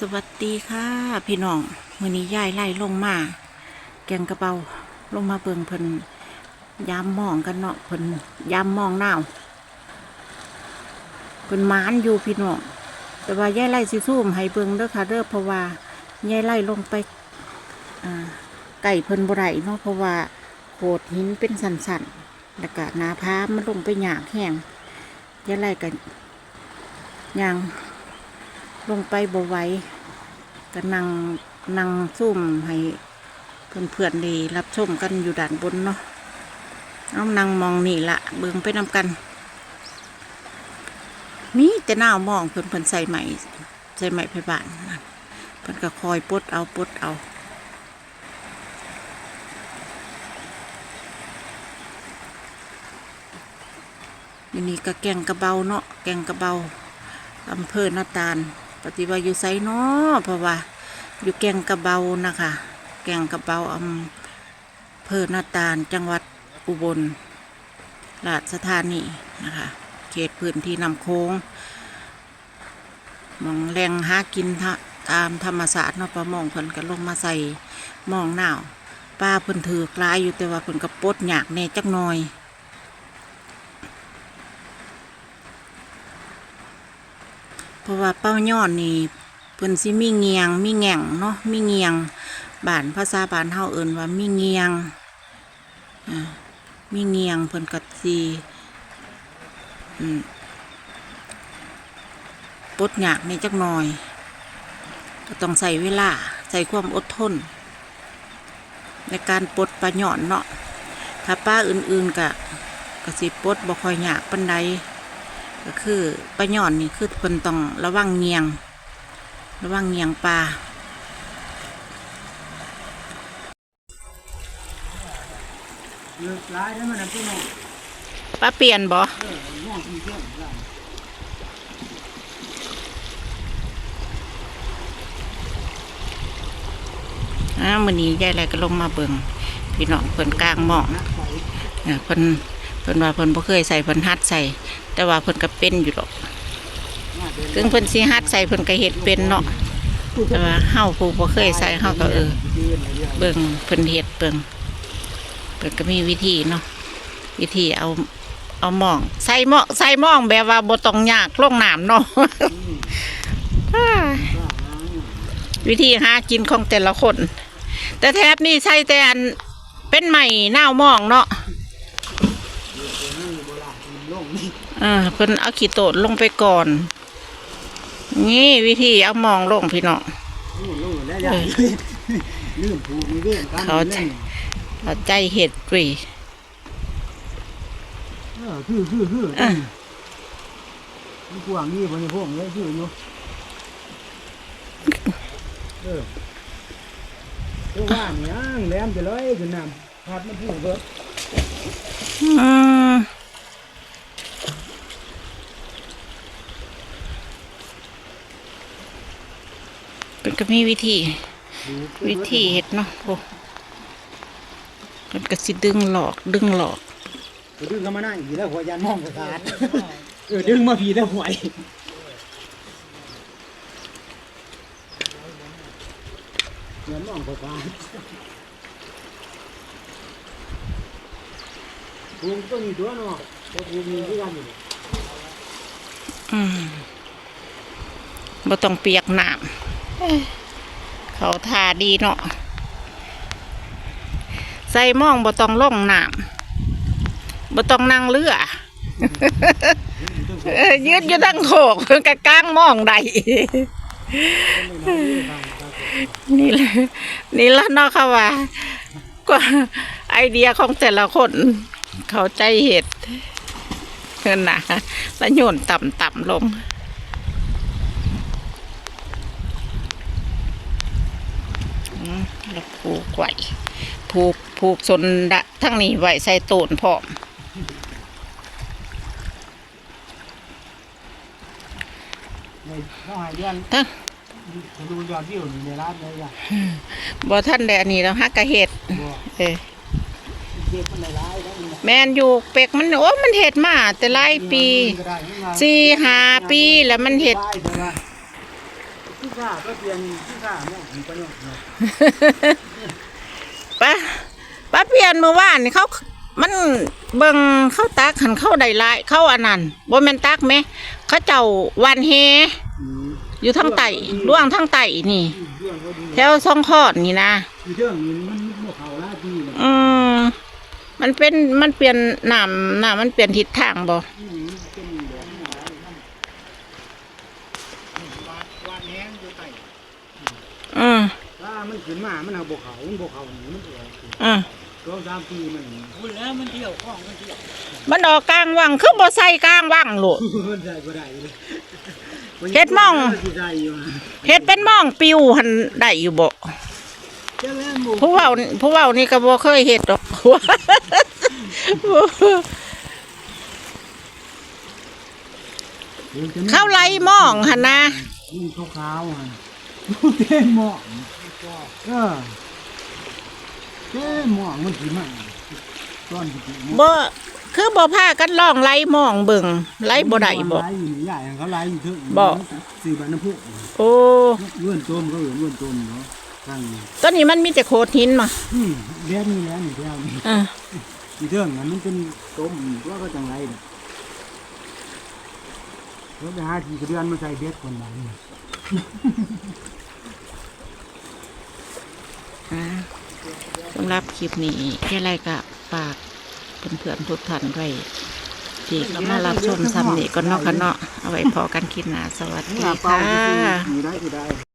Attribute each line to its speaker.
Speaker 1: สวัสดีค่ะ พี่น้องมือนี้ยายไล่ลงมา แกงกระเบาลงมาเบิ่งเพิ่นยามมองกันเนาะเพิ่นยามมองหนาเพิ่นมานอยู่พี่น้องแต่ว่ายายไล่สิซูมให้เบิ่งเด้อค่ะเด้อเพราะว่ายายไล่ลงไปไก่เพิ่นบ่ได้เนาะเพราะว่าโขดหินเป็นสันๆแล้วก็นาพามันลงไปหยากแห้งยายไล่กันย่างลงไปบ่ไหว ก็นั่งนั่งซุ่มให้เพื่อนเพื่อนๆไดีรับชมกันอยู่ด้านบนเนาะเอานั่งมองนี่ละเบิ่งไปนำกัน มีแต่หน้ามองเพิ่อนเพิ่อนใส่ไหม่ใส่ไหม่ไปบ้านนั่นเพิ่อนก็คอยปดเอาปดเอาอันนี้ก็แกงกระเบาเนาะแกงกระเบาอำเภอนาตาล ปฏิบัติอยู่ไซเนาะเพราะว่า อยู่แกงกระเบานะคะ แกงกระเบาอำเภอนาตาลจังหวัดอุบลราชธานีนะคะ เขตพื้นที่นำโค้งมองแหลงหากินทะตามธรรมศาสตร์เนาะปลามองเพิ่นก็ลงมาใส่มองหนาวป้าเพิ่นถือกลายอยู่แต่ว่าเพิ่นก็ปดหยากแน่จักหน่อย เพราะว่าเป้าย่อนนี่เพิ่นสิมีเงียง มีแง่งเนาะมีเงียงบ้านภาษาบ้านเฮาเอิ้นว่ามีเงียงอ่ามีเงียงเพิ่นก็สิอืมปลดยากในจักหน่อยก็ต้องใส่เวลาใส่ความอดทน ในการปลดปลาหย่อนเนาะถ้าป้าอื่นๆก็ก็สิปลดบ่ค่อยยากปานใด ก็คือปลาหย่อนนี่คือคนต้องระวังเงียง ระวังเงียงปลา
Speaker 2: เลือกหลายแล้วมันนะพี่น้อง
Speaker 1: ปลาเปลี่ยนบ่
Speaker 2: เออมองที่เที่ยวหลาย
Speaker 1: อ่ามื้อนี้ยายไรก็ลงมาเบิ่งพี่น้องเพิ่นกลางหม้อ
Speaker 2: นักไป
Speaker 1: เนี่ยเพิ่นเพิ่นว่าเพิ่นบ่เคยใส่เพิ่นฮัดใส่ แต่ว่าเพิ่นก็เป็นอยู่ดอก
Speaker 2: มาเดิน
Speaker 1: ถึงเพิ่นสิฮัดใส่เพิ่นก็เฮ็ดเป็นเนาะแต่ว่าเฮาผู้บ่เคยใส่เฮาก็เออ
Speaker 2: ยืนเดียว
Speaker 1: เบิ่งเพิ่นเฮ็ดเบิ่งเพิ่นก็มีวิธีเนาะวิธีเอาเอาหม้อง ใส่หม้องใส่หม้องแบบว่าบ่ต้องยากลงน้ำเนาะ
Speaker 2: ว่าหา
Speaker 1: วิธีหากินของแต่ละคน แต่แทบนี่ใช่แต่อันเป็นใหม่หน้าวหมองเนาะ
Speaker 2: นี่โบราณกินลงนี่
Speaker 1: เออเพิ่นเอาขี้โตดลงไปก่อน นี่วิธีเอาหมองลงพี่น้อง
Speaker 2: นู่นนู่นแล้วยายลืมผูกมีเรื่องกัน
Speaker 1: เขาใจเอาใจเห็ดปรี
Speaker 2: เออคือคือคือ
Speaker 1: เออ
Speaker 2: มันกว้างนี่บริโภคเลยคืออยู่เออเจ้าว่าเนี่ยแหลมจะเลยขึ้นน้ำพัดมันพูดเบิด
Speaker 1: อืมเป็น ก็มีวิธี วิธีเห็ดเนาะโอ้มันก็สิดึงหลอกดึงหลอก
Speaker 2: ไปดึงเข้ามาหน้าอีกแล้วหัวยันมองกระขาดเออดึงมาผีแล้วหวยยันมองกระขาดภูมิก็มีตัวเนาะแต่ภูมิมีด้วยกันอยู่
Speaker 1: อืมบ่ต้องเปียกน้ำ เขาทาดีเนาะใส่หมองบ่ต้องล่องน้ำบ่ต้องนั่งเรือเอ้ยยืดอยู่ทั้งโขกเพิ่นก็กลางหมองได้นี่แหละนี่ละเนาะค่ะว่าก็ไอเดียของแต่ละคน เขาใจเหตุเงินนะแล้วโยนต่ำต่ำลง อืมแล้วผูกไว้ผูกผูกสนดะทั้งนี้ไว้ใส่โตนพร้อม
Speaker 2: ในข้าวหายเดือน
Speaker 1: ทั้ง
Speaker 2: ดูยอดวิวนี่ในร้านเลยอะ
Speaker 1: บ่ท่านแดอันนี้แล้วฮักกะเห็ด
Speaker 2: บ่
Speaker 1: เออ
Speaker 2: เก็บมันหลายๆแล้วนี่นะ
Speaker 1: แมนอยู่เป็กมันโอ้มันเห็ดมา แต่หลายปี
Speaker 2: ก็ได้นี่มา
Speaker 1: สี่ห้าปีแล้วมันเห็ด
Speaker 2: ได้แต่ว่าที่ ข้าก็เปลี่ยนที่ข้าหม้อมันก็เนี่ยเนาะ
Speaker 1: ป้าป้าเปลี่ยนเมื่อวานนี่เขา มันเบิ่งเข้าตักหันเข้าได้หลายเข้าอันนั้นบ่แม่นตักไหม เขาเจ้าวันเฮ
Speaker 2: อืม
Speaker 1: อยู่ทางไต่ล่วงทางไต่นี่
Speaker 2: เรื่องก็ดี
Speaker 1: แถวซ่องคอดนี่นะ
Speaker 2: เรื่องนี้มันบ่เข้าลาดีเลย
Speaker 1: อืมมันเป็นมันเปลี่ยนน้ำน้ำมันเปลี่ยนทิศทางบ่
Speaker 2: อืมเป็นแบบนี้นะวาดวาด แห้งอยู่ใต้
Speaker 1: อืม
Speaker 2: ถ้ามันขึ้นมา มันเอาบ่เขามันบ่เขาหนีมันออก
Speaker 1: อืม
Speaker 2: สองสามปีมันพูดแล้วมันเที่ยวคล้องมันเที่ยว
Speaker 1: มันออกกลางวังคือบ่ใส่กลางวังโลด
Speaker 2: มันใส่บ่ได้เลย
Speaker 1: เฮ็ดหม้อง
Speaker 2: สิได้อยู่นะ
Speaker 1: เฮ็ดเป็นหม่องปิวหันได้อยู่บ่
Speaker 2: เจ้าแม่หมู
Speaker 1: ผู้เว้าผู้เว้านี่ก็บ่เคยเฮ็ดดอก เข้าไล่หม่องหั่นนะ
Speaker 2: นี่ขาวๆอะเต้หม้องเออเต้หม้องมันสิมันต้อนสิมัน
Speaker 1: บ่คือบ่พากันลองไล่หม่องเบิ่งไล่บ่ได้บ่
Speaker 2: ไล่อยู่นี่ใหญ่เขาไล่อยู่เถอะ
Speaker 1: บ่
Speaker 2: สื่อบ้านน้ำพุ
Speaker 1: โอ้
Speaker 2: เลื่อนต้มเขาเอื่นเลื่อนต้มเนาะทางนี้
Speaker 1: ตอนนี้มันมีแต่โขดหินมา
Speaker 2: อืมเลี้ยงนี่แล้วนี่เที่ยวนี่
Speaker 1: อ่า
Speaker 2: อีเรื่องนั้นมันเป็นต้มแล้วก็จังไรเนี่ย แล้วไปหาทีกระเดือนมาใส่เบ็ดคนนั้น
Speaker 1: อ่าสำหรับคลิปนี้แค่ไรก็ฝากเพื่อนๆทุกท่านไว้ที่เข้ามารับชมซ้ำนี่ก็เนาะค่ะเนาะเอาไว้พอกันคลิปหน้าสวัสดี
Speaker 2: นี่เป่า
Speaker 1: ค่ะ
Speaker 2: อยู่ได้ก็ได้